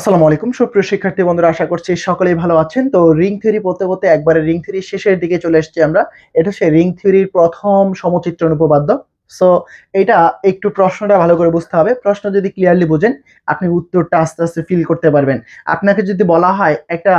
আসসালামু আলাইকুম। সুপ্রিয় শিক্ষার্থী বন্ধুরা, আশা করছি সকলেই ভালো আছেন। তো রিং থিওরি পড়তে পড়তে একবারে রিং থিওরির শেষের দিকে চলে এসেছি আমরা। এটা হচ্ছে রিং থিওরির প্রথম সমচিত্র উপপাদ্য সো এটা একটু প্রশ্নটা ভালো করে বুঝতে হবে। প্রশ্ন যদি ক্লিয়ারলি বোঝেন, আপনি উত্তরটা আস্তে আস্তে ফিল করতে পারবেন। আপনাকে যদি বলা হয় একটা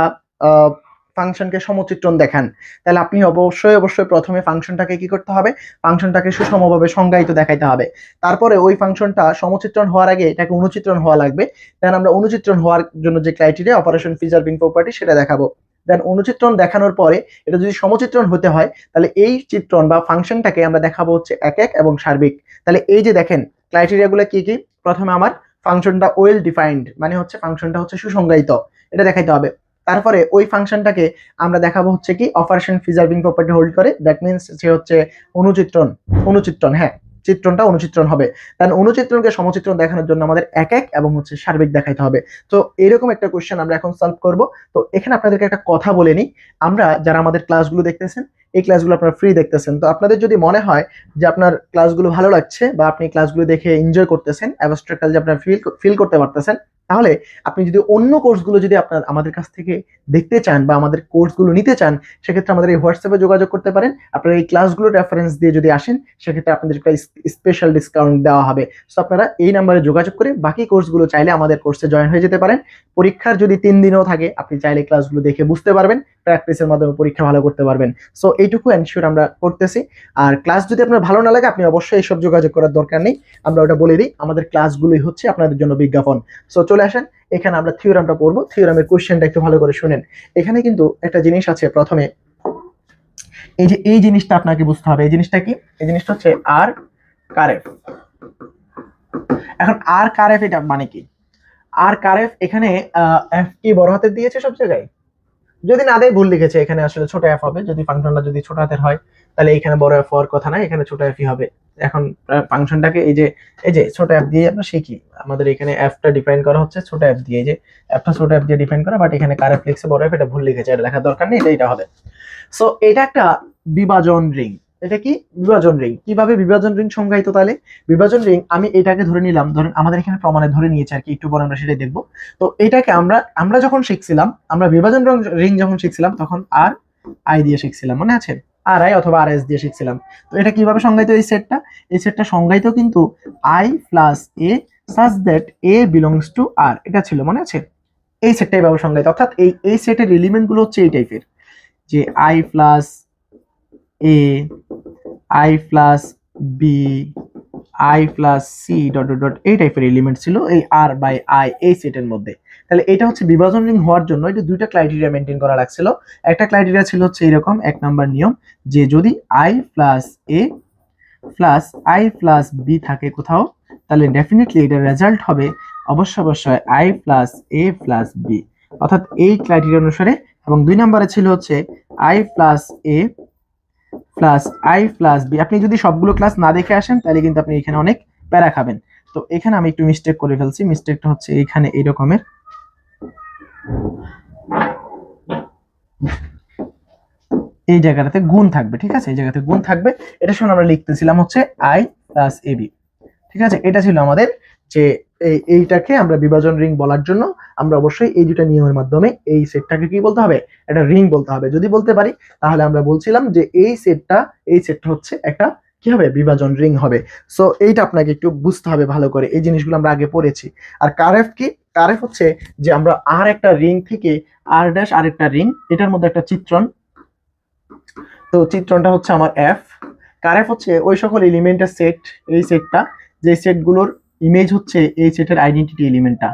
ফাংশনকে সমচিত্রণ দেখান। তাহলে আপনি অবশ্যই অবশ্যই প্রথমে ফাংশনটাকে কি করতে হবে? ফাংশনটাকে সুষমভাবে সংজ্ঞায়িত দেখাইতে হবে। তারপরে ওই ফাংশনটা সমচিত্রণ হওয়ার আগে এটাকে অনুচিত্রণ হওয়া লাগবে। দেন আমরা অনুচিত্রণ হওয়ার জন্য যে ক্রাইটেরিয়া অপারেশন বিং প্রপার্টি সেটা দেখাবো। দেন অনুচিত্রণ দেখানোর পরে এটা যদি সমচিত্রণ হতে হয়, তাহলে এই চিত্রণ বা ফাংশনটাকে আমরা দেখাবো হচ্ছে এক এক এবং সার্বিক। তাহলে এই যে দেখেন ক্রাইটেরিয়াগুলো কি কি? প্রথমে আমার ফাংশনটা ওয়েল ডিফাইন্ড মানে হচ্ছে ফাংশনটা হচ্ছে সুসংজ্ঞায়িত। এটা দেখাইতে হবে। তারপরে ওই ফাংশনটাকে আমরা দেখাবো হচ্ছে কি অপারেশন ফিজারবিং প্রপার্টি হোল্ড করে। দ্যাট মিনস সে হচ্ছে অনুচিত্রণ অনুচিত্রণ হ্যাঁ চিত্রণটা অনুচিত্রণ হবে। কারণ অনুচিত্রণকে সমচিত্রণ দেখানোর জন্য আমাদের এক এক এবং হচ্ছে সার্বিক দেখাইতে হবে। তো এরকম একটা কোয়েশ্চেন আমরা এখন সলভ করব। তো এখানে আপনাদেরকে একটা কথা বলে নিই। আমরা যারা আমাদের ক্লাসগুলো দেখতেছেন, এই ক্লাসগুলো আপনারা ফ্রি দেখতেছেন। তো আপনাদের যদি মনে হয় যে আপনার ক্লাসগুলো ভালো লাগছে বা আপনি ক্লাসগুলো দেখে এনজয় করতেছেন অ্যাবস্ট্রাক্টাল যে আপনার ফিল ফিল করতে পারতেছেন তাহলে আপনি যদি অন্য কোর্সগুলো যদি আপনার, আমাদের কাছ থেকে দেখতে চান বা আমাদের কোর্সগুলো নিতে চান, সেক্ষেত্রে আমাদের এই হোয়াটসঅ্যাপে যোগাযোগ করতে পারেন। আপনারা এই ক্লাসগুলো রেফারেন্স দিয়ে যদি আসেন, সেক্ষেত্রে আপনাদের একটা স্পেশাল ডিসকাউন্ট দেওয়া হবে। সো আপনারা এই নাম্বারে যোগাযোগ করে বাকি কোর্সগুলো চাইলে আমাদের কোর্সে জয়েন হয়ে যেতে পারেন। পরীক্ষার যদি তিন দিনও থাকে, আপনি চাইলে ক্লাসগুলো দেখে বুঝতে পারবেন প্র্যাকটিসের মাধ্যমে পরীক্ষা ভালো করতে পারবেন। সো এইটুকু এনশিওর আমরা করতেছি। আর ক্লাস যদি আপনার ভালো না লাগে, আপনি অবশ্যই এইসব যোগাযোগ করার দরকার নেই। আমরা ওটা বলে দিই, আমাদের ক্লাসগুলোই হচ্ছে আপনাদের জন্য বিজ্ঞাপন। সো চলে আসেন। এখানে আমরা থিওরামটা পড়ব। থিওরামের কোশ্চেনটা একটু ভালো করে শুনেন। এখানে কিন্তু একটা জিনিস আছে প্রথমে। এই যে, এই জিনিসটা আপনাকে বুঝতে হবে। এই জিনিসটা কি? এই জিনিসটা হচ্ছে আর কারেফ এখন আর কারেফ এটা মানে কি? আর কারেফ এখানে এফ কি বড় হাতের দিয়েছে সব জায়গায়? যদি না দেয়, ভুল লিখেছে। এখানে আসলে ছোট এফ হবে। যদি ফাংশনটা যদি ছোট হাতের হয় তাহলে এখানে বড় এফ হওয়ার কথা না, এখানে ছোট এফই হবে। এখন ফাংশনটাকে এই যে এই যে ছোট এফ দিয়ে আমরা শিখি আমাদের এখানে এফটা ডিফাইন করা হচ্ছে ছোট এফ দিয়ে। যে এফটা ছোট এফ দিয়ে ডিফাইন করা বাট এখানে কার লিখছে, বড় এফ এটা ভুল লিখেছে, এটা লেখার দরকার নেই এটা এটা হবে। সো এটা একটা বিভাজন রিং এটা কি? বিভাজন রিং কীভাবে বিভাজন রিং সংজ্ঞায়িত তাহলে? বিভাজন রিং আমি এটাকে ধরে নিলাম, ধরেন আমাদের এখানে প্রমাণে ধরে নিয়েছে আর কি, একটু পরে আমরা সেটাই দেখব। তো, এটাকে আমরা আমরা যখন শিখছিলাম, আমরা বিভাজন রিং যখন শিখছিলাম, তখন আর আই দিয়ে শিখছিলাম, মনে আছে? আর আই অথবা আর এস দিয়ে শিখছিলাম। তো এটা কীভাবে সংজ্ঞায়িত এই সেটটা? এই সেটটা সংজ্ঞায়িত কিন্তু I plus A such that A belongs to R এটা ছিল মনে আছে? এই সেটটা এইভাবে সংজ্ঞায়িত। অর্থাৎ এই এই সেটের এলিমেন্টগুলো হচ্ছে এই টাইপের যে I plus A I plus B I plus C dot dot dot এই টাইপের এলিমেন্ট ছিল, এই আর বাই আই এই সেটের মধ্যে। তাহলে এটা হচ্ছে বিভাজন রিং হওয়ার জন্য এটা দুইটা ক্রাইটেরিয়া মেনটেন করা লাগছিল। একটা ক্রাইটেরিয়া ছিল হচ্ছে এরকম, এক নাম্বার নিয়ম, যে যদি I plus A plus I plus B থাকে কোথাও, তাহলে ডেফিনেটলি এটার রেজাল্ট হবে অবশ্য অবশ্যই I plus A plus B অর্থাৎ এই ক্রাইটেরিয়া অনুসারে এবং দুই নম্বরে ছিল হচ্ছে I plus A plus I plus B আপনি যদি সবগুলো ক্লাস না দেখে আসেন, তাহলে কিন্তু আপনি এখানে অনেক প্যারা খাবেন। তো এখানে আমি একটু মিস্টেক করে ফেলছি। মিস্টেকটা হচ্ছে এইখানে এই রকমের। এই জায়গাটাতে গুণ থাকবে, ঠিক আছে? এই জায়গাতে গুণ থাকবে। এটা শুনে আমরা লিখতেছিলাম হচ্ছে আই প্লাস এ বি ঠিক আছে? এটা ছিল আমাদের যে এই- এইটাকে আমরা বিভাজন রিং বলার জন্য আমরা অবশ্যই এই দুটা নিয়মের মাধ্যমে এই সেটটাকে কি বলতে হবে? একটা রিং বলতে হবে। যদি বলতে পারি, তাহলে আমরা বলছিলাম যে এই সেটটা এই সেটটা হচ্ছে একটা কি হবে বিভাজন রিং হবে? সো এইটা আপনাকে একটু বুঝতে হবে ভালো করে। এই জিনিসগুলো আমরা আগে পড়েছি। আর কারেফ কি? কারেফ হচ্ছে যে আমরা আর একটা রিং থেকে আর ড্যাশ আর একটা রিং এটার মধ্যে একটা চিত্রণ। তো চিত্রণটা হচ্ছে আমার এফ কারেফ হচ্ছে ওই সকল এলিমেন্টের সেট এই সেটটা যে সেটগুলোর ইমেজ হচ্ছে এই সেটের আইডেন্টিটি এলিমেন্টটা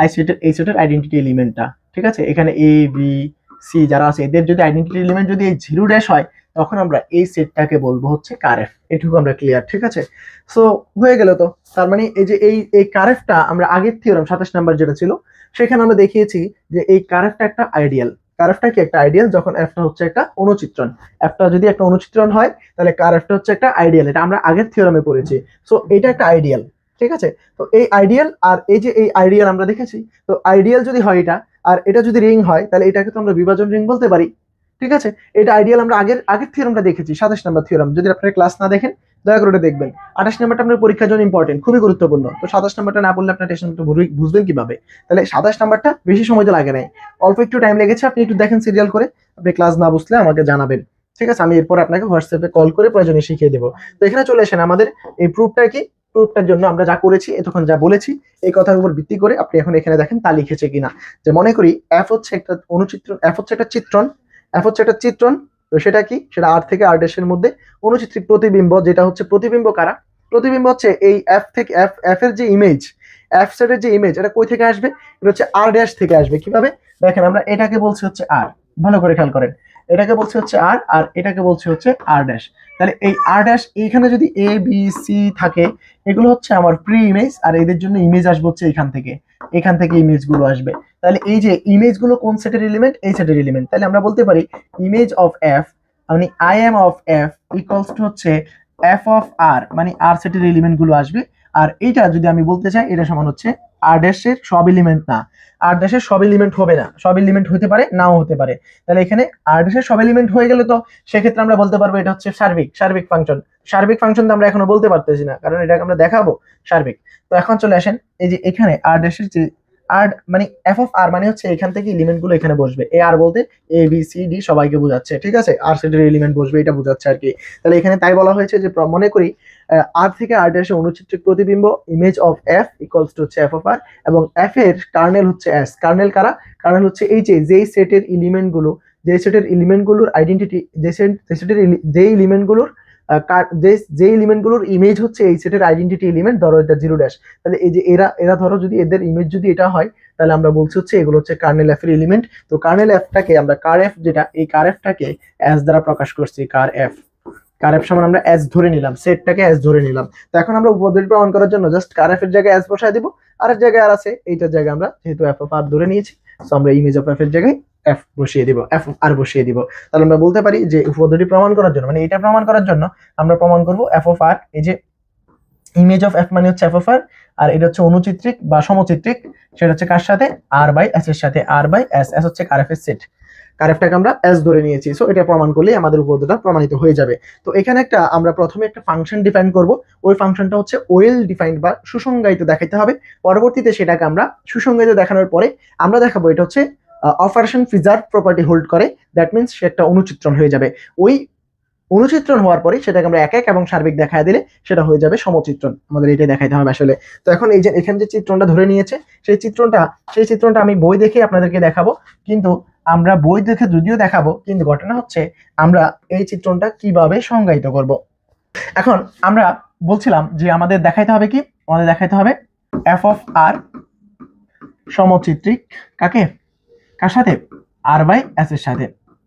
আই সেটের এই সেটের আইডেন্টিটি এলিমেন্টটা ঠিক আছে? এখানে এ বি সি যারা আছে, এদের যদি আইডেন্টিটি এলিমেন্ট যদি এই জিরো ড্যাশ হয় তখন আমরা এই সেটটাকে বলব হচ্ছে কারেফ। এটুকু আমরা ক্লিয়ার ঠিক আছে? সো হয়ে গেল তো। তার মানে এই যে এই এই কারেফটা আমরা আগের থিওরাম সাতাশ নাম্বার যেটা ছিল, সেখানে আমরা দেখিয়েছি যে এই কারেফটা একটা আইডিয়াল কারেফটা কি একটা আইডিয়াল যখন এফটা হচ্ছে একটা অনুচিত্রণ। এফটা যদি একটা অনুচিত্রণ হয়, তাহলে কারেফটা হচ্ছে একটা আইডিয়াল এটা আমরা আগের থিওরামে পড়েছি। সো এটা একটা আইডিয়াল ঠিক আছে? তো এই আইডিয়াল আর এই যে এই আইডিয়াল আমরা দেখেছি, তো আইডিয়াল যদি হয় এটা, আর এটা যদি রিং হয়, তাহলে এটাকে তো আমরা বিভাজন রিং বলতে পারি। ঠিক আছে? এটা আইডিয়াল আমরা আগের আগের থিওরামটা দেখেছি, সাতাশ নাম্বার থিওরাম যদি আপনারা ক্লাস না দেখেন, দয়া করে ওটা দেখবেন। আঠাশ নাম্বারটা আপনার পরীক্ষার জন্য ইম্পর্টেন্ট খুবই গুরুত্বপূর্ণ। তো সাতাশ নাম্বারটা না পড়লে আপনার টেস্ট বুঝবেন কীভাবে? তাহলে সাতাশ নাম্বারটা বেশি সময় তো লাগে নাই। অল্প একটু টাইম লেগেছে, আপনি একটু দেখেন সিরিয়াল করে, আপনি ক্লাস না বুঝলে আমাকে জানাবেন। ঠিক আছে? আমি এরপর আপনাকে হোয়াটসঅ্যাপে কল করে প্রয়োজনে শিখিয়ে দেবো। তো এখানে চলে আসেন আমাদের, এই প্রুফটা কি? প্রুফটার জন্য আমরা যা করেছি, এতক্ষণ যা বলেছি, এই কথার উপর ভিত্তি করে আপনি এখন এখানে দেখেন তা লিখেছে কিনা। যে মনে করি এফ হচ্ছে একটা অনুচিত্র এফ হচ্ছে একটা চিত্রণ এফ হচ্ছে একটা চিত্রণ, তো সেটা কি? সেটা আর থেকে আর ড্যাশের মধ্যে অনুচিত্রিক প্রতিবিম্ব, যেটা হচ্ছে প্রতিবিম্ব কারা? প্রতিবিম্ব হচ্ছে এই এফ থেকে এফ এফ এর যে ইমেজ এফ সেটের যে ইমেজ এটা কই থেকে আসবে? এটা হচ্ছে আর ড্যাশ থেকে আসবে। কীভাবে? দেখেন আমরা এটাকে বলছি হচ্ছে আর ভালো করে খেয়াল করেন। এটাকে বলছি হচ্ছে আর আর এটাকে বলছি হচ্ছে আর ড্যাশ তাহলে এই আর ড্যাশ এইখানে যদি এ বি সি থাকে, এগুলো হচ্ছে আমার প্রি ইমেজ আর এদের জন্য ইমেজ আসবে হচ্ছে এখান থেকে। এখান থেকে ইমেজগুলো আসবে। তাহলে এই যে ইমেজগুলো কোন সেটের এলিমেন্ট এই সেটের এলিমেন্ট তাহলে আমরা বলতে পারি ইমেজ অফ এফ মানে I M of F equals to হচ্ছে এফ অফ আর মানে আর সেটের এলিমেন্টগুলো আসবে। আর এইটা যদি আমি বলতে চাই, এটা সমান হচ্ছে আর ড্যাশের সব এলিমেন্ট না। আর ড্যাশের সব এলিমেন্ট হবে না। সব এলিমেন্ট হতে পারে, নাও হতে পারে। তাহলে এখানে আর ড্যাশের সব এলিমেন্ট হয়ে গেলে তো সেক্ষেত্রে আমরা বলতে পারব এটা হচ্ছে সার্বিক সার্বিক ফাংশন সার্বিক ফাংশন তো আমরা এখনও বলতে পারতেছি না কারণ এটাকে আমরা দেখাবো সার্বিক। তো এখন চলে আসেন এই যে এখানে আর ড্যাশের যে আর মানে এফ অফ আর মানে হচ্ছে এখান থেকে এলিমেন্টগুলো এখানে বসবে। এ আর বলতে এ বি সি ডি সবাইকে বোঝাচ্ছে ঠিক আছে? আর সেটের এলিমেন্ট বসবে এটা বোঝাচ্ছে আর কি। তাহলে এখানে তাই বলা হয়েছে যে মনে করি আর থেকে আর ড্যাশে অনুচিত্রিক প্রতিবিম্ব image of F equals to হচ্ছে এফ অফ আর এবং এফ এর কার্নেল হচ্ছে এস কার্নেল কারা? কার্নেল হচ্ছে এই যে যেই সেটের এলিমেন্টগুলো যে সেটের এলিমেন্টগুলোর আইডেন্টিটি যে সেট যে সেটের যে এলিমেন্টগুলোর আহ, কার- যে যে এলিমেন্টগুলোর ইমেজ হচ্ছে এই সেটের আইডেন্টিটি এলিমেন্ট ধরো এটা জিরো ড্যাশ তাহলে এই যে এরা এরা ধরো যদি এদের ইমেজ যদি এটা হয়, তাহলে আমরা বলছি হচ্ছে এগুলো হচ্ছে কার্নেল এফ এর এলিমেন্ট তো কার্নেল এফটাকে আমরা কার এফ যেটা, এই কার এফটাকে এস দ্বারা প্রকাশ করছি কার এফ কার এফ সমান আমরা এস ধরে নিলাম সেটটাকে এস ধরে নিলাম। তো এখন আমরা উপদ্রব প্রমাণ করার জন্য জাস্ট কার এর জায়গায় এস বসায় দিব। আর জায়গায় আর আছে, এইটার জায়গায় আমরা যেহেতু এফ অফ আর ধরে নিয়েছি তো আমরা ইমেজ অফ এফ এর জায়গায় এফ বসিয়ে দিব এফ আর বসিয়ে দিব। তাহলে আমরা বলতে পারি যে উপদ্রবটি প্রমাণ করার জন্য মানে এটা প্রমাণ করার জন্য আমরা প্রমাণ করব এফ অফ আর এই যে ইমেজ অফ এফ মানে হচ্ছে এফ অফ আর আর এটা হচ্ছে অনুচিত্রিক বা সমচিত্রিক, সেটা হচ্ছে কার সাথে? আর বাই এস এর সাথে। আর বাই এস এস হচ্ছে কার এফ এর সেট কারেফটাকে আমরা এস ধরে নিয়েছি সো এটা প্রমাণ করলেই আমাদের উপপাদ্যটা প্রমাণিত হয়ে যাবে। তো এখানে একটা আমরা প্রথমে একটা ফাংশন ডিফাইন করব, ওই ফাংশনটা হচ্ছে ওয়েল ডিফাইন্ড বা সুসংজ্ঞায়িত দেখাইতে হবে। পরবর্তীতে সেটাকে আমরা সুসংজ্ঞায়িত দেখানোর পরে আমরা দেখাবো এটা হচ্ছে অপারেশন ফিজার প্রপার্টি হোল্ড করে। দ্যাট মিনস সে একটা অনুচিত্রণ হয়ে যাবে। ওই অনুচিত্রণ হওয়ার পরে সেটাকে আমরা এক এক এবং সার্বিক দেখায় দিলে সেটা হয়ে যাবে সমচিত্রণ। আমাদের এটাই দেখাইতে হবে আসলে। তো এখন এই যে এখানে যে চিত্রণটা ধরে নিয়েছে, সেই চিত্রণটা সেই চিত্রণটা আমি বই দেখে আপনাদেরকে দেখাবো। কিন্তু আমরা বই দেখে যদিও দেখাবো, কিন্তু ঘটনা হচ্ছে আমরা এই চিত্রণটা কীভাবে সংজ্ঞায়িত করব। এখন আমরা বলছিলাম যে আমাদের দেখাইতে হবে কি? আমাদের দেখাইতে হবে এফ অফ আর সমচিত্রিক। কাকে? কার সাথে? আর বাই এস এর সাথে।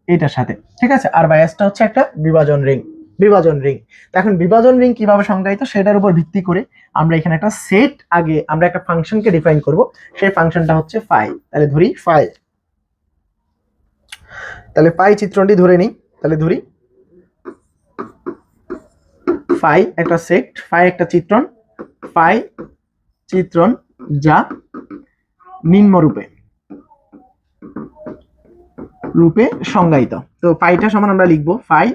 এইটার সাথে। ঠিক আছে? আর বাই এসটা হচ্ছে একটা বিভাজন রিং বিভাজন রিং এখন বিভাজন রিং কীভাবে সংজ্ঞায়িত সেটার উপর ভিত্তি করে আমরা এখানে একটা সেট আগে আমরা একটা ফাংশনকে ডিফাইন করব। সেই ফাংশনটা হচ্ছে ফাই তাহলে ধরি ফাই তাহলে পাই চিত্রণটি ধরে নিই। তাহলে ধরি ফাই একটা সেট ফাই একটা চিত্রণ। ফাই চিত্রণ যা নিম্নরূপে। রূপে সংজ্ঞায়িত। তো ফাইটা সমান আমরা লিখব phi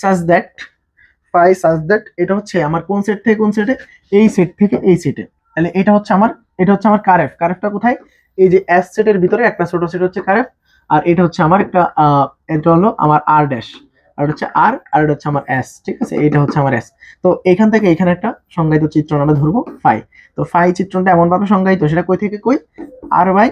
such that, phi such that এটা হচ্ছে আমার কোন সেট থেকে কোন সেটে এই সেট থেকে এই সেটে তাহলে এটা হচ্ছে আমার, এটা হচ্ছে আমার কারেফ কারেফটা কোথায়? এই যে এস সেটের ভিতরে একটা ছোট সেট হচ্ছে কারেফ আর এটা হচ্ছে আমার একটা এটা হলো আমার আর ড্যাশ আর হচ্ছে আর আর হচ্ছে আমার এস ঠিক আছে? এটা হচ্ছে আমার এস তো এখান থেকে এখানে একটা সংজ্ঞায়িত চিত্রণ আমরা ধরবো ফাই। তো ফাই চিত্রণটা এমনভাবে সংজ্ঞায়িত, সেটা কই থেকে কই? R by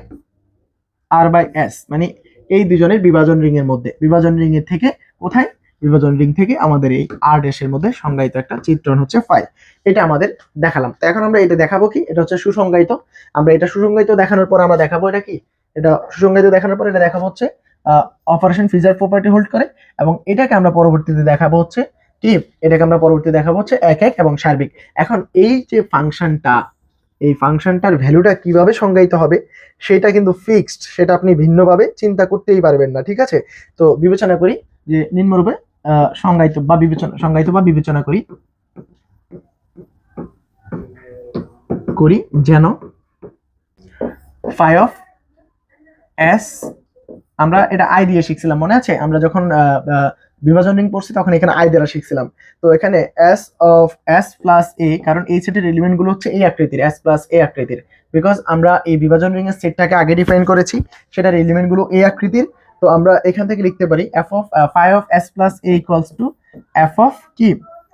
R by S মানে এই দুজনের বিভাজন রিং এর মধ্যে। বিভাজন রিং এর থেকে কোথায়? বিভাজন রিং থেকে আমাদের এই আর ড্যাশের মধ্যে সংজ্ঞায়িত একটা চিত্রণ হচ্ছে ফাই। এটা আমাদের দেখালাম। তো এখন আমরা এটা দেখাবো কি? এটা হচ্ছে সুসংজ্ঞায়িত। আমরা এটা সুসংজ্ঞায়িত দেখানোর পর আমরা দেখাবো এটা কি? এটা সুসংজ্ঞায়িত দেখানোর পর এটা দেখাবো হচ্ছে অপারেশন ফিজার প্রপার্টি হোল্ড করে এবং এটাকে আমরা পরবর্তীতে দেখাবো হচ্ছে কি? এটাকে আমরা পরবর্তীতে দেখাবো হচ্ছে এক এক এবং সার্বিক। এখন এই যে ফাংশনটা এই ফাংশনটার ভ্যালুটা কীভাবে সংজ্ঞায়িত হবে সেটা কিন্তু ফিক্সড সেটা আপনি ভিন্নভাবে চিন্তা করতেই পারবেন না, ঠিক আছে? তো বিবেচনা করি যে নিম্নরূপে সংজ্ঞায়িত বা বিবেচনা, সংজ্ঞায়িত বা বিবেচনা করি। করি যেন ফাই অফ এস আমরা এটা আই দিয়ে শিখছিলাম, মনে আছে? আমরা যখন বিভাজন রিং পড়ছি, তখন এখানে আই দ্বারা শিখছিলাম। তো এখানে S of S plus A কারণ এই সেটের এলিমেন্টগুলো হচ্ছে এই আকৃতির এস প্লাস এ আকৃতির। বিকজ আমরা এই বিভাজন রিং এর সেটটাকে আগে ডিফাইন করেছি, সেটার এলিমেন্টগুলো এ আকৃতির। তো আমরা এখান থেকে লিখতে পারি F of phi of S plus A equals to F of কি?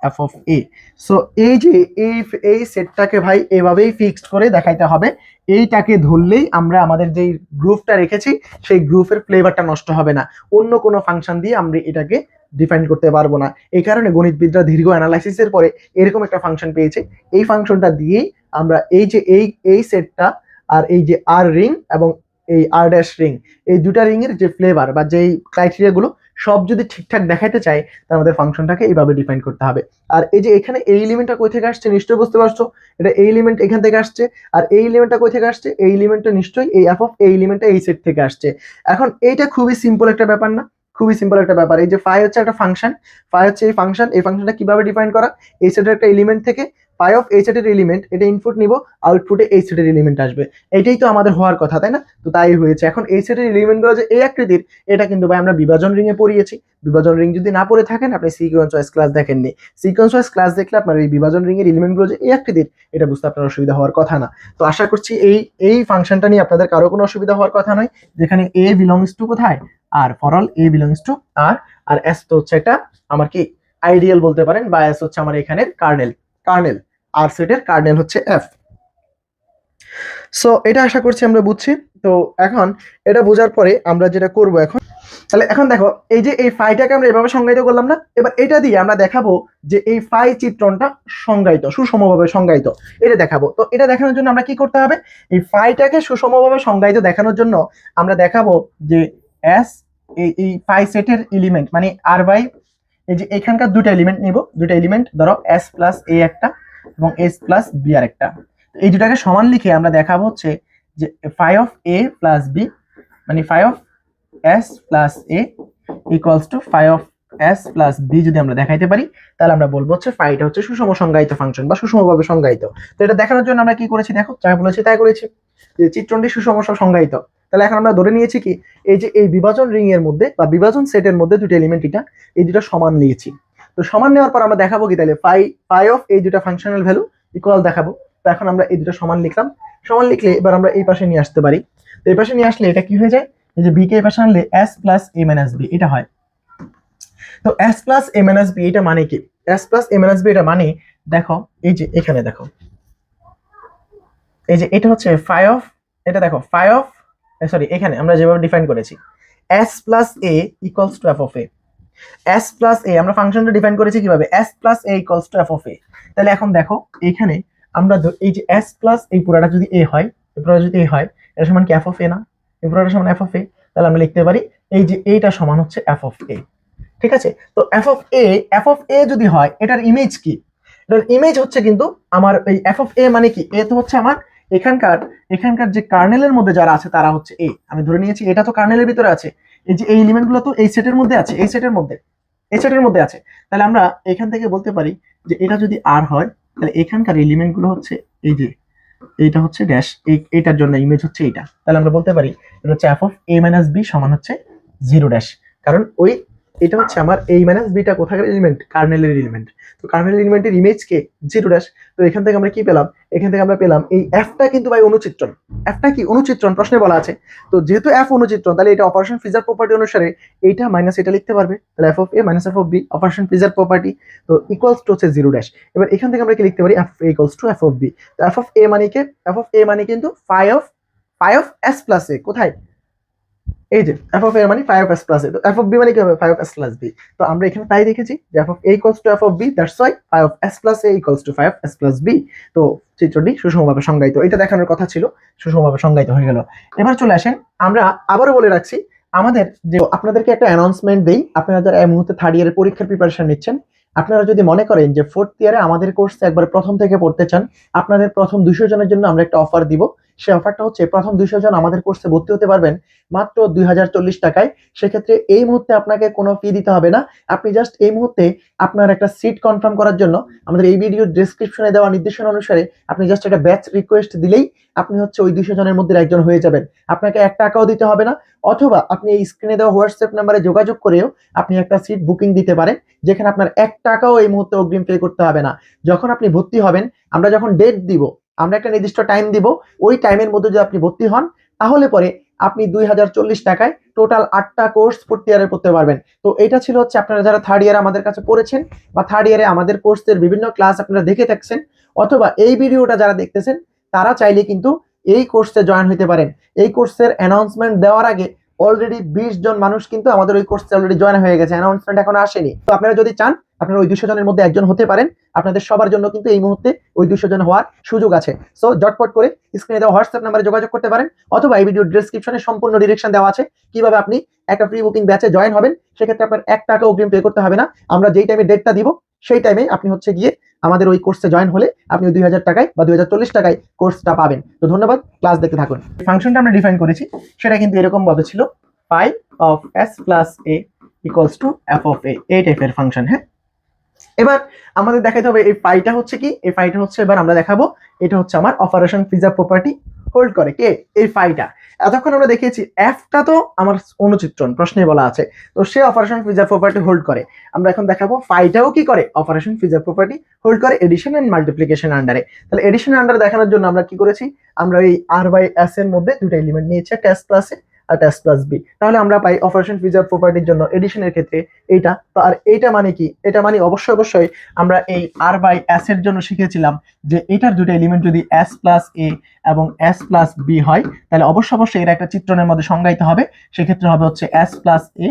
এফ অফ এ সো এই যে, এই এই সেটটাকে ভাই এভাবেই ফিক্সড করে দেখাইতে হবে। এইটাকে ধরলেই আমরা আমাদের যেই গ্রুপটা রেখেছি, সেই গ্রুপের ফ্লেভারটা নষ্ট হবে না। অন্য কোনো ফাংশন দিয়ে আমরা এটাকে ডিফাইন করতে পারব না। এই কারণে গণিতবিদরা দীর্ঘ অ্যানালাইসিসের পরে এরকম একটা ফাংশন পেয়েছে। এই ফাংশনটা দিয়েই আমরা এই যে, এই এই সেটটা আর এই যে আর রিং এবং এই আর ড্যাশ রিং এই দুটা রিং এর যে ফ্লেভার বা যেই ক্রাইটেরিয়া গুলো সব যদি ঠিকঠাক দেখাইতে চাই তাহলে আমাদের ফাংশনটাকে এইভাবে ডিফাইন করতে হবে। আর এই যে এখানে এই এলিমেন্টটা কই থেকে আসছে, নিশ্চয়ই বুঝতে পারছ? এটা এই এলিমেন্ট এখান থেকে আসছে, আর এই এলিমেন্টটা কই থেকে আসছে? এই এলিমেন্টটা নিশ্চয়ই এই এফ অফ এই এলিমেন্টটা এই সেট থেকে আসছে। এখন এইটা খুবই সিম্পল একটা ব্যাপার না, খুবই সিম্পল একটা ব্যাপার। এই যে ফাই হচ্ছে একটা ফাংশন ফাই হচ্ছে এই ফাংশন এই ফাংশনটা কীভাবে ডিফাইন করা? এই সেটের একটা এলিমেন্ট থেকে ফাই অফ এই সেটের এলিমেন্ট এটা ইনপুট নিব আউটপুটে এই সেটের এলিমেন্ট আসবে। এটাই তো আমাদের হওয়ার কথা, তাই না? তো তাই হয়েছে। এখন এই সেটের এলিমেন্টগুলো যে এই আকৃতির, এটা কিন্তু ভাই আমরা বিভাজন রিংয়ে পড়িয়েছি। বিভাজন রিং যদি না পড়ে থাকেন, আপনি সিকোয়েন্স ওয়াইজ ক্লাস দেখেননি। সিকোয়েন্স ওয়াইজ ক্লাস দেখলে আপনার এই বিভাজন রিংয়ের এলিমেন্টগুলো যে এই আকৃতির, এটা বুঝতে আপনার অসুবিধা হওয়ার কথা না। তো আশা করছি এই এই ফাংশনটা নিয়ে আপনাদের কারও কোনো অসুবিধা হওয়ার কথা নয়। যেখানে এ বিলংস টু কোথায়? আর for all A belongs to R R S তো হচ্ছে একটা, আমার কি আইডিয়াল বলতে পারেন, বা এস হচ্ছে আমার এখানের কার্নেল কার্নেল, আর সেটের কার্নেল হচ্ছে এফ সো এটা আশা করছি আমরা বুঝছি। তো এখন এটা বোঝার পরে আমরা যেটা করব এখন, তাহলে এখন দেখো, এই যে এই ফাইটাকে আমরা এভাবে সংজ্ঞায়িত করলাম না, এবার এটা দিয়ে আমরা দেখাবো যে এই ফাই চিত্রণটা সংজ্ঞায়িত সুষমভাবে সংজ্ঞায়িত। এটা দেখাবো। তো এটা দেখানোর জন্য আমরা কি করতে হবে? এই ফাইটাকে সুষমভাবে সংজ্ঞায়িত দেখানোর জন্য আমরা দেখাবো যে এস এই এই ফাই সেটের এলিমেন্ট মানে আর বাই এই যে এখানকার দুটো এলিমেন্ট নিব। দুটো এলিমেন্ট ধরো এস প্লাস এ একটা এবং এস প্লাস বি আর একটা। এই দুটাকে সমান লিখে আমরা দেখাবো হচ্ছে যে phi of A plus B মানে phi of S plus A equals to phi of S plus B যদি আমরা দেখাইতে পারি, তাহলে আমরা বলব হচ্ছে ফাইটা হচ্ছে সুষম সংজ্ঞায়িত ফাংশন বা সুষমভাবে সংজ্ঞায়িত। তো এটা দেখানোর জন্য আমরা কি করেছি দেখো? যা বলেছি তাই করেছি। যে চিত্রণটি সুষম সংজ্ঞায়িত। তাহলে এখন আমরা ধরে নিয়েছি কি, এই যে এই বিভাজন রিং এর মধ্যে বা বিভাজন সেটের মধ্যে দুটো এলিমেন্ট এটা, এই দুটো সমান নিয়েছি। তো সমান নেওয়ার পর আমরা দেখাবো কি তাহলে? ফাই ফাই অফ এই দুটো ফাংশনাল ভ্যালু ইকুয়াল দেখাবো। তো এখন আমরা এই দুটো সমান লিখলাম। সমান লিখলে এবার আমরা এই পাশে নিয়ে আসতে পারি। তো এই পাশে নিয়ে আসলে এটা কি হয়ে যায়? এই যে বি কে এই পাশে আনলে S plus A minus B এটা হয়। তো S plus A minus B এটা মানে কি? S plus A minus B এটা মানে দেখো, এই যে এখানে দেখো। এই যে এটা হচ্ছে ফাই অফ এটা দেখো ফাই অফ সরি এখানে আমরা যেভাবে ডিফাইন করেছি S plus A equals to F of A S plus A আমরা ফাংশনটা ডিফাইন করেছি কীভাবে? S plus A equals to F of A তাহলে এখন দেখো, এখানে আমরা এই যে এস প্লাস এই পুরাটা যদি এ হয়, এই পুরাটা যদি এ হয় এটা সমান কি এফ অফ এ না? এই পুরাটা সমান এফ অফ এ তাহলে আমরা লিখতে পারি, এই যে এইটা সমান হচ্ছে এফ অফ এ ঠিক আছে? তো F of A F of A যদি হয়, এটার ইমেজ কি? এটার ইমেজ হচ্ছে কিন্তু আমার এই এফ অফ এ মানে কি? এ তো হচ্ছে আমার এখানকার এখানকার যে কার্নেলের মধ্যে যারা আছে তারা হচ্ছে এ আমি ধরে নিয়েছি, এটা তো কার্নেলের ভিতরে আছে। এই যে এই এলিমেন্টগুলো তো এই সেটের মধ্যে আছে, এই সেটের মধ্যে, এই সেটের মধ্যে আছে। তাহলে আমরা এখান থেকে বলতে পারি যে এটা যদি আর হয়, তাহলে এখানকার এলিমেন্টগুলো হচ্ছে এই যে, এইটা হচ্ছে ড্যাশ এই, এইটার জন্য ইমেজ হচ্ছে এইটা। তাহলে আমরা বলতে পারি, এটা হচ্ছে F of A minus B সমান হচ্ছে জিরো ড্যাশ কারণ ওই এটা হচ্ছে আমার এই মাইনাস বিটা কোথাকার এলিমেন্ট কার্নেলের এলিমেন্ট তো কার্নেল এলিমেন্টের ইমেজ কে জিরো ড্যাশ তো এখান থেকে আমরা কি পেলাম? এখান থেকে আমরা পেলাম এই এফটা কিন্তু ভাই অনুচিত্রণ। এফটা কি অনুচিত্রণ? প্রশ্নে বলা আছে। তো যেহেতু এফ অনুচিত্রণ, তাহলে এটা অপারেশন ফিজার প্রপার্টি অনুসারে এইটা মাইনাস এটা লিখতে পারবে। তাহলে F of A minus F of B operation ফিজার property তো ইকুয়ালস টু হচ্ছে জিরো ড্যাশ এবার এখান থেকে আমরা কি লিখতে পারি? F equals to F of B তো এফ অফ এ মানে কি? এফ অফ এ মানে কিন্তু phi of phi of S plus A কোথায়? এই যে এফ অফ এ মানে phi of S plus A তো এফ অফ বি মানে কি হবে? Phi of S plus B তো আমরা এখানে তাই দেখেছি যে F of A equals to F of B that's why phi of S plus A equals to phi of S plus B তো চিত্রটি সুষমভাবে সংজ্ঞায়িত। এটা দেখানোর কথা ছিল, সুষমভাবে সংজ্ঞায়িত হয়ে গেল। এবার চলে আসেন, আমরা আবারও বলে রাখছি, আমাদের যে আপনাদেরকে একটা অ্যানাউন্সমেন্ট দেই, আপনারা যারা এই মুহূর্তে থার্ড ইয়ারের পরীক্ষার প্রিপারেশন নিচ্ছেন, আপনারা যদি মনে করেন যে ফোর্থ ইয়ারে আমাদের কোর্সে একবার প্রথম থেকে পড়তে চান, আপনাদের প্রথম দুশো জনের জন্য আমরা একটা অফার দিব। সেই অফারটা হচ্ছে প্রথম দুইশো জন আমাদের কোর্সে ভর্তি হতে পারবেন মাত্র দুই হাজার চল্লিশ টাকায়। সেক্ষেত্রে এই মুহূর্তে আপনাকে কোনো ফি দিতে হবে না। আপনি জাস্ট এই মুহূর্তে আপনার একটা সিট কনফার্ম করার জন্য আমাদের এই ভিডিও ডেসক্রিপশনে দেওয়া নির্দেশনা অনুসারে আপনি জাস্ট একটা ব্যাচ রিকোয়েস্ট দিলেই আপনি হচ্ছে ওই দুইশো জনের মধ্যে একজন হয়ে যাবেন। আপনাকে এক টাকাও দিতে হবে না। অথবা আপনি এই স্ক্রিনে দেওয়া হোয়াটসঅ্যাপ নাম্বারে যোগাযোগ করেও আপনি একটা সিট বুকিং দিতে পারেন, যেখানে আপনার এক টাকাও এই মুহূর্তে অগ্রিম পে করতে হবে না। যখন আপনি ভর্তি হবেন, আমরা যখন ডেট দিব আমরা একটা নির্দিষ্ট টাইম দিব, ওই টাইমের মধ্যে যদি আপনি ভর্তি হন, তাহলে পরে আপনি দুই হাজার চল্লিশ টাকায় টোটাল আটটা কোর্স ফোর্থ ইয়ারে পড়তে পারবেন। তো এটা ছিল হচ্ছে আপনারা যারা থার্ড ইয়ারে আমাদের কাছে পড়েছেন বা থার্ড ইয়ারে আমাদের কোর্সের বিভিন্ন ক্লাস আপনারা দেখে থাকছেন, অথবা এই ভিডিওটা যারা দেখতেছেন, তারা চাইলে কিন্তু এই কোর্সে জয়েন হতে পারেন। এই কোর্সের অ্যানাউন্সমেন্ট দেওয়ার আগে অলরেডি বিশ জন মানুষ কিন্তু আমাদের ওই কোর্সে অলরেডি জয়েন হয়ে গেছে অ্যানাউন্সমেন্ট এখন আসেনি। তো আপনারা যদি চান, আপনারা ওই দুশো জনের মধ্যে একজন হতে পারেন। আপনাদের সবার জন্য কিন্তু এই মুহূর্তে ওই দুশো জন হওয়ার সুযোগ আছে। সো জটপট করে স্ক্রিনে দেওয়া হোয়াটসঅ্যাপ নাম্বারে যোগাযোগ করতে পারেন, অথবা এই ভিডিও ডিসক্রিপশনে সম্পূর্ণ ডিরেকশন দেওয়া আছে। কীভাবে আপনি একটা প্রি বুকিং ব্যাচে জয়েন হবেন, সেক্ষেত্রে আপনার এক টাকা অগ্রিম পে করতে হবে না। আমরা যেই টাইমে ডেটটা দিব সেই টাইমে আপনি হচ্ছে গিয়ে আমাদের ওই কোর্সে জয়েন হলে আপনি দুই হাজার টাকায় বা দুই হাজার চল্লিশ টাকায় কোর্সটা পাবেন। তো ধন্যবাদ ক্লাস দেখতে থাকুন। ফাংশনটা আমরা ডিফাইন করেছি, সেটা কিন্তু এরকম ভাবে ছিল phi of S plus A equals to F of A এই টাইপের ফাংশন হ্যাঁ? এবার আমাদের দেখাতে হবে এই ফাইটা হচ্ছে কি? এই ফাইটা হচ্ছে, এবার আমরা দেখাবো, এটা হচ্ছে আমার অপারেশন ফিজার প্রপার্টি হোল্ড করে কে? এই ফাইটা। এতক্ষণ আমরা দেখিয়েছি এফটা তো আমার অনুচিত্রণ, প্রশ্নে বলা আছে। তো সে অপারেশন ফিজার প্রপার্টি হোল্ড করে। আমরা এখন দেখাবো ফাইটাও কি করে? অপারেশন ফিজার প্রপার্টি হোল্ড করে এডিশন অ্যান্ড মাল্টিপ্লিকেশন আন্ডারে তাহলে এডিশন আন্ডারে দেখানোর জন্য আমরা কি করেছি? আমরা এই আর বাই এস এর মধ্যে দুটো এলিমেন্ট নিয়েছি একটা S plus S plus B তাহলে আমরা পাই অপারেশন ফিজার প্রপার্টির জন্য এডিশনের ক্ষেত্রে এইটা। তো আর এইটা মানে কি? এটা মানে অবশ্যই অবশ্যই আমরা এই আর বাই এস এর জন্য শিখেছিলাম যে এটার দুটো এলিমেন্ট যদি এস প্লাস এ এবং এস প্লাস বি হয়, তাহলে অবশ্যই অবশ্যই এর একটা চিত্রণের মধ্যে সংজ্ঞায়িত হবে। সেক্ষেত্রে হবে হচ্ছে S plus A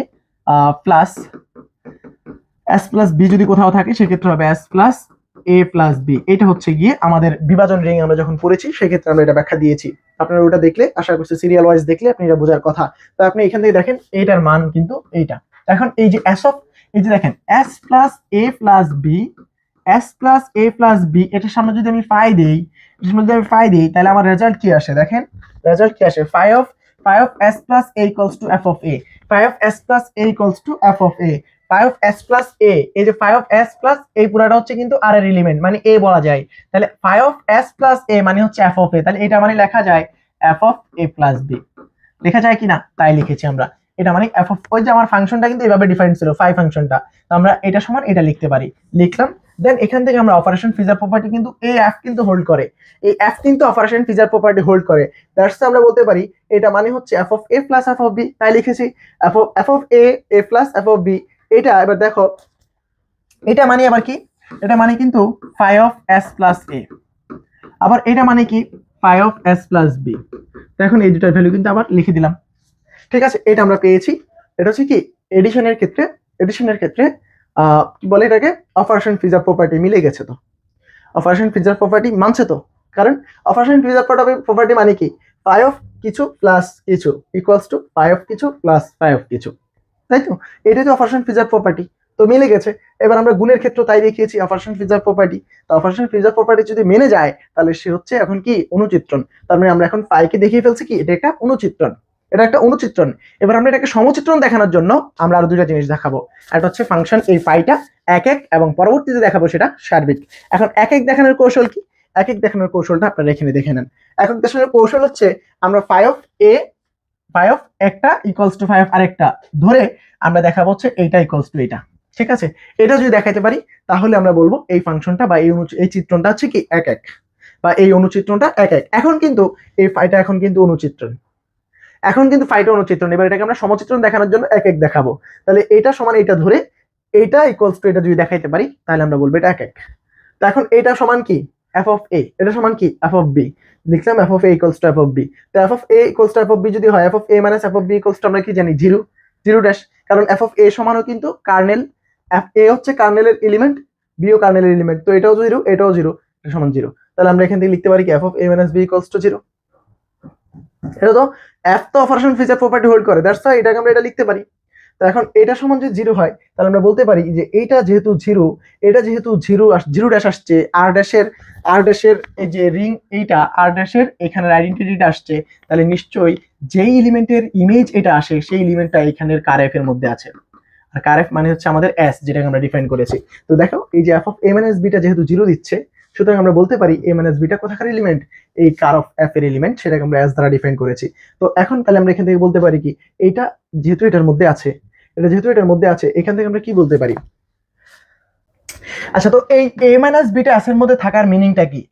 plus S plus B যদি কোথাও থাকে, সেক্ষেত্রে হবে S plus A plus B এটা হচ্ছে গিয়ে আমাদের বিভাজন রিং আমরা যখন পড়েছি, সেক্ষেত্রে আমরা এটা ব্যাখ্যা দিয়েছি। আপনারা ওটা দেখলে, আশা করছি সিরিয়াল ওয়াইজ দেখলে আপনি এটা বোঝার কথা। তো আপনি এখান থেকে দেখেন এইটার মান কিন্তু এইটা। এখন এই যে এস অফ এই যে দেখেন S plus A plus B S plus A plus B এটার সামনে যদি আমি ফাই দেই, এটার সামনে আমি ফাই দিই, তাহলে আমার রেজাল্ট কি আসে? দেখেন রেজাল্ট কি আসে? Phi of phi of S plus A equals to F of A phi of S plus A equals to F of A phi of S plus A এই যে ফাই অফ এস প্লাস এই পুরাটা হচ্ছে কিন্তু আর এর element মানে এ বলা যায়। তাহলে phi of S plus A মানে হচ্ছে এফ অফ এ তাহলে এটা মানে লেখা যায় F of A plus B লেখা যায় কি না তাই লিখেছি আমরা। এটা মানে এফ অফ ওই যে আমার ফাংশনটা কিন্তু এভাবে ডিফাইন ছিল ফাই ফাংশনটা। তো আমরা এটা সমান এটা লিখতে পারি। লিখলাম দেন এখান থেকে আমরা অপারেশন ফিজার প্রপার্টি কিন্তু এই এফ কিন্তু হোল্ড করে। এই এফ কিন্তু অপারেশন ফিজার প্রপার্টি হোল্ড করে। দ্যাটস আমরা বলতে পারি, এটা মানে হচ্ছে F of A plus F of B তাই লিখেছি F of F of A A plus F of B এটা এবার দেখো, এটা মানে আবার কি? এটা মানে কিন্তু phi of S plus A আবার এটা মানে কি? Phi of S plus B এখন এই দুটার ভ্যালু কিন্তু আবার লিখে দিলাম। ঠিক আছে, এটা আমরা পেয়েছি। এটা হচ্ছে কি? এডিশনের ক্ষেত্রে এডিশনের ক্ষেত্রে কি বলে এটাকে? অপারেশন ফিজার প্রপার্টি মিলে গেছে তো। অপারেশন ফিজার প্রপার্টি মানছে তো। কারণ অপারেশন ফিজার প্রপার্টি মানে কি? ফাই অফ কিছু প্লাস কিছু ইকুয়ালস টু ফাই অফ কিছু প্লাস ফাই অফ কিছু। তাই তো? এটাই তো অপারেশন ফিজার প্রপার্টি তো মিলে গেছে। এবার আমরা গুণের ক্ষেত্রে তাই দেখিয়েছি অপারেশন ফিজার প্রপার্টি তো অপারেশন ফিজার প্রপার্টি যদি মেনে যায়, তাহলে সে হচ্ছে এখন কি? অনুচিত্রণ। তার মানে আমরা এখন পাইকে দেখিয়ে ফেলছি কি? এটা একটা অনুচিত্রণ। এটা একটা অনুচিত্রণ। এবার আমরা এটাকে সমচিত্রণ দেখানোর জন্য আমরা আরও দুইটা জিনিস দেখাবো। একটা হচ্ছে ফাংশন এই পাইটা এক এক এবং পরবর্তীতে দেখাবো সেটা সার্বিক। এখন এক এক দেখানোর কৌশল কি? এক এক দেখানোর কৌশলটা আপনারা এখানে দেখে নেন। এক এক দেখানোর কৌশল হচ্ছে আমরা phi of A phi of একটা ইকুয়ালস টু ফাই অফ আরেকটা। ধরে আমরা দেখাবো হচ্ছে এইটা ইকুয়ালস টু এটা ঠিক আছে? এটা যদি দেখাতে পারি, তাহলে আমরা বলব এই ফাংশনটা বা এই এই চিত্রণটা হচ্ছে কি এক এক। বা এই অনুচিত্রণটা এক এক। এখন কিন্তু এই ফাইটা এখন কিন্তু অনুচিত্রণ। এখন কিন্তু ফাইটা অনুচিত্রণ। এবার এটাকে আমরা সমচিত্রণ দেখানোর জন্য এক এক দেখাবো। তাহলে এটা সমান এটা ধরে এইটা ইকুয়ালস টু এটা যদি দেখাইতে পারি, তাহলে আমরা বলব এটা এক এক। তো এখন এটা সমান কি? এফ অফ এ এটা সমান কি এফ অফ বি লিখলাম F of A equals to F of B তো F of A equals to F of B যদি হয় F of A minus F of B equals to আমরা কি জানি জিরো জিরো ড্যাশ কারণ F of A সমানও কিন্তু kernel F A হচ্ছে কার্নেলের এলিমেন্ট বিও কার্নেলের এলিমেন্ট তো এটাও জিরো এটাও জিরো এটা সমান জিরো তাহলে আমরা এখান থেকে লিখতে পারি কি F of A minus B equals to zero এটা তো এফ তো অপারেশন ফিচার প্রপার্টি হোল্ড করে দ্যাটস এটাকে আমরা এটা লিখতে পারি তো এখন এটা সমান যদি জিরো হয়, তাহলে আমরা বলতে পারি যে এইটা যেহেতু জিরো, এটা যেহেতু জিরো জিরো ড্যাশ আসছে, আর ড্যাশের আর ড্যাশের এই যে রিং এইটা, আর ড্যাশের এখানের আইডেন্টিটিটা আসছে, তাহলে নিশ্চয়ই যেই এলিমেন্টের ইমেজ এটা আসে, সেই এলিমেন্টটা এখানের কারেফ এর মধ্যে আছে। আর কারেফ মানে হচ্ছে আমাদের এস যেটাকে আমরা ডিফাইন করেছি। তো দেখো, এই যে F of M N S beta যেহেতু জিরো দিচ্ছে, সুতরাং আমরা বলতে পারি এম এন এস বিটা কোথাকার এলিমেন্ট এই কার অফ এফ এর এলিমেন্ট সেটাকে আমরা এস দ্বারা ডিফাইন করেছি। তো এখন তাহলে আমরা এখান থেকে বলতে পারি কি, এইটা যেহেতু এটার মধ্যে আছে এটা যেহেতু এটার মধ্যে আছে, এখান থেকে আমরা কি বলতে পারি? আচ্ছা তো এই এ মাইনাস বিটা এর মধ্যে থাকার মিনিংটা কি?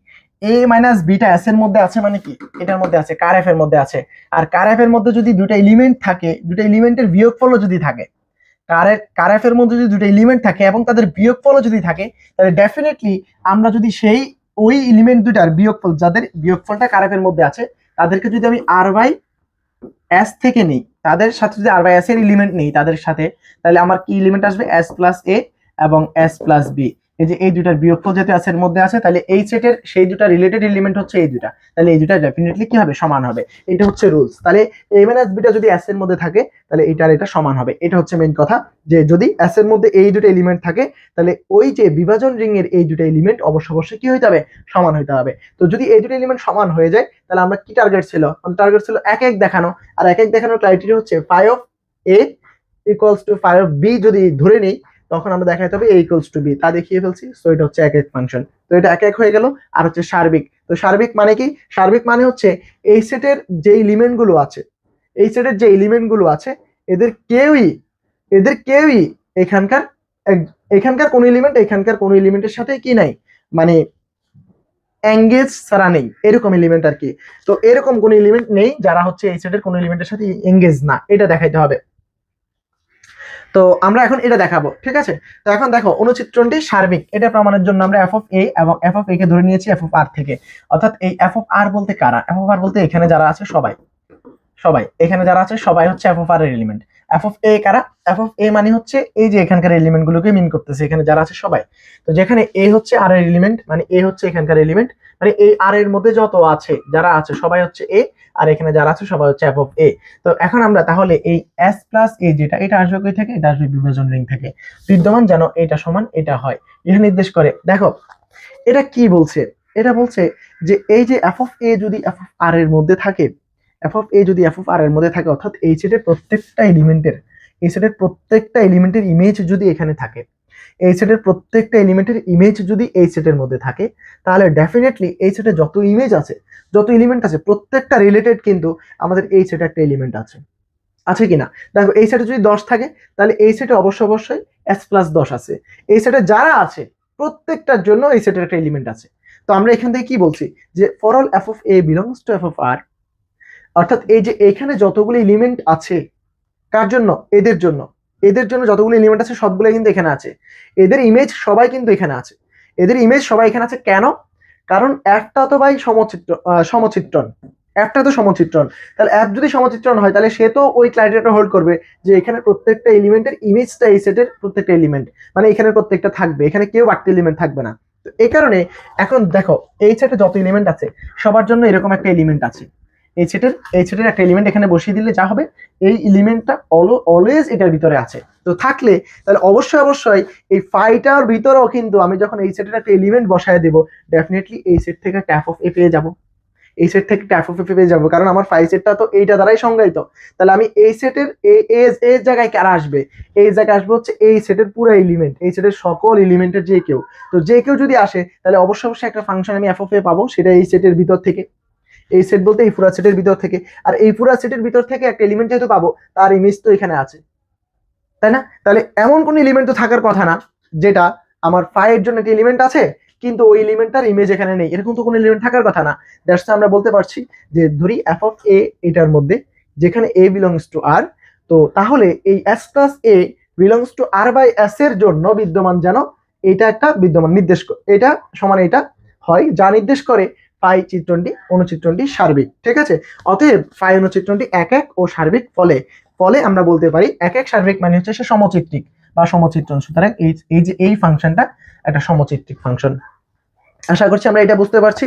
এ মাইনাস বিটা এস এর মধ্যে আছে মানে কি? এটার মধ্যে আছে, কার এফ এর মধ্যে আছে। আর কার এফ এর মধ্যে যদি দুটো এলিমেন্ট থাকে দুটো এলিমেন্টের বিয়োগফলও যদি থাকে কারের কারেফ এর মধ্যে যদি দুটো এলিমেন্ট থাকে এবং তাদের বিয়োগফলও যদি থাকে, তাহলে ডেফিনেটলি আমরা যদি সেই ওই এলিমেন্ট দুটার বিয়োগফল, যাদের বিয়োগফলটা কারেফ এর মধ্যে আছে, তাদেরকে যদি আমি আর বাই এস থেকে নিই তাদের সাথে যদি আর বাই এস এর এলিমেন্ট নেই তাদের সাথে, তাহলে আমার কি এলিমেন্ট আসবে? এস প্লাস এ এবং এস প্লাস বি এই যে এই দুটার বিয়োগফল যেহেতু এস এর মধ্যে আছে, তাহলে এই সেটের সেই দুটা রিলেটেড এলিমেন্ট হচ্ছে এই দুটা তাহলে এই দুটা ডেফিনেটলি কি হবে? সমান হবে। এটা হচ্ছে রুলস তাহলে এম এন এস বিটা যদি এস এর মধ্যে থাকে, তাহলে এটার এটা সমান হবে। এটা হচ্ছে মেইন কথা। যে যদি এস এর মধ্যে এই দুটো এলিমেন্ট থাকে, তাহলে ওই যে বিভাজন রিং এর এই দুটো এলিমেন্ট অবশ্য অবশ্যই কি হইতে হবে? সমান হইতে হবে। তো যদি এই দুটো এলিমেন্ট সমান হয়ে যায়, তাহলে আমরা কি টার্গেট ছিল? আমাদের টার্গেট ছিল এক এক দেখানো। আর এক এক দেখানোর ক্রাইটেরিয়া হচ্ছে phi of A equals to phi of B যদি ধরে নেই তখন আমরা দেখাইতে হবে এ ইকুয়ালস টু বি তা দেখিয়ে ফেলছি। সো এটা হচ্ছে এক এক ফাংশন তো, এটা এক এক হয়ে গেল, আর হচ্ছে সার্বিক। তো, সার্বিক মানে কি? সার্বিক মানে হচ্ছে এই সেটের যে এলিমেন্টগুলো আছে, এই সেটের যে এলিমেন্টগুলো আছে, এদের কেউই এদের কেউই এখানকার এখানকার কোন এলিমেন্ট এখানকার কোন এলিমেন্টের সাথে কি নাই? মানে এঙ্গেজ ছাড়া নেই। এরকম এলিমেন্ট আর কি। তো, এরকম কোন এলিমেন্ট নেই যারা হচ্ছে এই সেটের কোন এলিমেন্টের সাথে এঙ্গেজ না। এটা দেখাইতে হবে। তো আমরা এখন এটা দেখাবো, ঠিক আছে? তো এখন দেখো, অনুচিত্রণটি সার্বিক। এটা প্রমাণের জন্য আমরা এফ অফ এ এবং এফ অফ এ কে ধরে নিয়েছি এফ অফ আর থেকে। অর্থাৎ এই এফ অফ আর বলতে কারা? এফ অফ আর বলতে এখানে যারা আছে সবাই। সবাই। এখানে যারা আছে সবাই হচ্ছে এফ অফ আর এর এলিমেন্ট এফ অফ এ কারা? এফ অফ এ মানে হচ্ছে এই যে এখানকার এলিমেন্ট গুলোকে মিন করতেছে, এখানে যারা আছে সবাই। তো যেখানে এ হচ্ছে আর এর এলিমেন্ট মানে এ হচ্ছে এখানকার এলিমেন্ট মানে এই আর এর মধ্যে যত আছে, যারা আছে, সবাই হচ্ছে এ আর এখানে যারা আছে, সবাই হচ্ছে এফ অফ এ তো এখন আমরা তাহলে এই এস প্লাস এ যেটা, এটা আসবে কই থেকে? এটা আসবে বিভাজন রিং থেকে। বিদ্যমান যেন এটা সমান, এটা হয়। এটা নির্দেশ করে। দেখো, এটা কি বলছে? এটা বলছে যে এই যে এফ অফ এ যদি এফ অফ আর এর মধ্যে থাকে এফ অফ এ যদি এফ অফ আর এর মধ্যে থাকে অর্থাৎ এই সেটের প্রত্যেকটা এলিমেন্টের এই সেটের প্রত্যেকটা এলিমেন্টের ইমেজ যদি এখানে থাকে এই সেটের প্রত্যেকটা এলিমেন্টের ইমেজ যদি এই সেটের মধ্যে থাকে তাহলে ডেফিনেটলি এই সেটে যত ইমেজ আছে যত এলিমেন্ট আছে প্রত্যেকটা রিলেটেড কিন্তু আমাদের এই সেটে একটা এলিমেন্ট আছে আছে কিনা দেখো এই সেটে যদি দশ থাকে তাহলে এই সেটে অবশ্যই অবশ্যই এস প্লাস দশ আছে এই সেটে যারা আছে প্রত্যেকটার জন্য এই সেটের একটা এলিমেন্ট আছে তো আমরা এখান থেকে কি বলছি যে for all F of A belongs to F of R অর্থাৎ এই যে এখানে যতগুলো এলিমেন্ট আছে, কার জন্য? এদের জন্য। এদের জন্য যতগুলো এলিমেন্ট আছে, সবগুলো কিন্তু এখানে আছে। এদের ইমেজ সবাই কিন্তু এখানে আছে। এদের ইমেজ সবাই এখানে আছে কেন? কারণ একটা তো ভাই সমচিত্র সমচিত্রণ। একটা তো সমচিত্রণ। তাহলে অ্যাপ যদি সমচিত্রণ হয়, তাহলে সে তো ওই ক্রাইটেরিয়াটা হোল্ড করবে যে এখানে প্রত্যেকটা এলিমেন্টের ইমেজটা এই সেটের প্রত্যেকটা এলিমেন্ট মানে এখানে প্রত্যেকটা থাকবে, এখানে কেউ বাড়তি এলিমেন্ট থাকবে না। তো এই কারণে এখন দেখো, এই সেটে যত এলিমেন্ট আছে, সবার জন্য এরকম একটা এলিমেন্ট আছে। এই সেটের এই সেটের একটা এলিমেন্ট এখানে বসিয়ে দিলে যা হবে, এই এলিমেন্টটা অলওয়েজ এটার ভিতরে আছে। তো থাকলে তাহলে অবশ্যই অবশ্যই এই ফাইটার ভিতরেও কিন্তু আমি যখন এই সেটের একটা এলিমেন্ট বসায় দেবো ডেফিনেটলি এই সেট থেকে ট্যাপ অফ এ পেয়ে যাব। এই সেট থেকে ট্যাপ অফ এ পেয়ে যাব, কারণ আমার ফাইভ সেটটা তো এইটা দ্বারাই সংজ্ঞায়িত। তাহলে আমি এই সেটের এজ এর জায়গায় কারা আসবে? এই জায়গায় আসবে হচ্ছে এই সেটের পুরো এলিমেন্ট এই সেটের সকল এলিমেন্টের যে কেউ। তো যে কেউ যদি আসে, তাহলে অবশ্যই অবশ্যই একটা ফাংশন আমি এফ অফ এ পাবো, সেটা এই সেটের ভিতর থেকে। এই সেট বলতে এই পুরা সেটের ভিতর থেকে। আর এই পুরা সেটের ভিতর থেকে একটা এলিমেন্ট যেহেতু পাবো, তার ইমেজ তো এখানে আছে। তাই না? তাহলে এমন কোন এলিমেন্ট তো থাকার কথা না, যেটা আমার ফাইভ এর জন্য একটা এলিমেন্ট আছে, কিন্তু ওই এলিমেন্টটার ইমেজ এখানে নেই। এরকম তো কোনো এলিমেন্ট থাকার কথা না। দ্যাটস আমরা বলতে পারছি যে ধরি এফ অফ এ এটার মধ্যে, যেখানে এ বিলংস টু আর তো তাহলে এই S plus A belongs to R by S এর জন্য বিদ্যমান যেন এটা একটা বিদ্যমান নির্দেশ এটা সমান এটা হয়, যা নির্দেশ করে ফাই চিত্রণটি, অনুচিত্রণটি সার্বিক, ঠিক আছে? অতএব পাই অনুচিত্রণটি এক এক ও সার্বিক ফলে ফলে আমরা বলতে পারি এক এক সার্বিক মানে হচ্ছে সে সমচিত্রিক বা সমচিত্রণ। সুতরাং এই এই যে এই ফাংশনটা একটা সমচিত্রিক ফাংশন। আশা করছি আমরা এটা বুঝতে পারছি।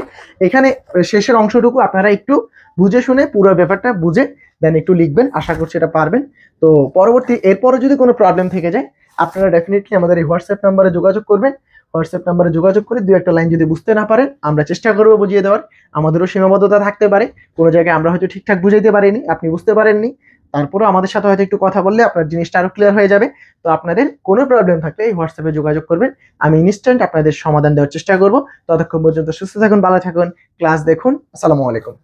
এখানে শেষের অংশটুকু আপনারা একটু বুঝে শুনে পুরো ব্যাপারটা বুঝে দেন একটু লিখবেন, আশা করছি এটা পারবেন। তো পরবর্তী এরপরে যদি কোনো প্রবলেম থেকে যায়, আপনারা ডেফিনেটলি আমাদের এই হোয়াটসঅ্যাপ নাম্বারে যোগাযোগ করবেন। হোয়াটসঅ্যাপ নাম্বারে যোগাযোগ করে দু একটা লাইন যদি বুঝতে না পারেন, আমরা চেষ্টা করব বুঝিয়ে দেওয়ার। আমাদেরও সীমাবদ্ধতা থাকতে পারে। কোনো জায়গায় আমরা হয়তো ঠিকঠাক বুঝাইতে পারিনি, আপনি বুঝতে পারেননি। তারপরেও আমাদের সাথে হয়তো একটু কথা বললে আপনার জিনিসটা আরও ক্লিয়ার হয়ে যাবে। তো আপনাদের কোনো প্রবলেম থাকলে এই হোয়াটসঅ্যাপে যোগাযোগ করবেন। আমি ইনস্ট্যান্ট আপনাদের সমাধান দেওয়ার চেষ্টা করব। ততক্ষণ পর্যন্ত সুস্থ থাকুন, ভালো থাকুন। ক্লাস দেখুন। আসসালামু আলাইকুম।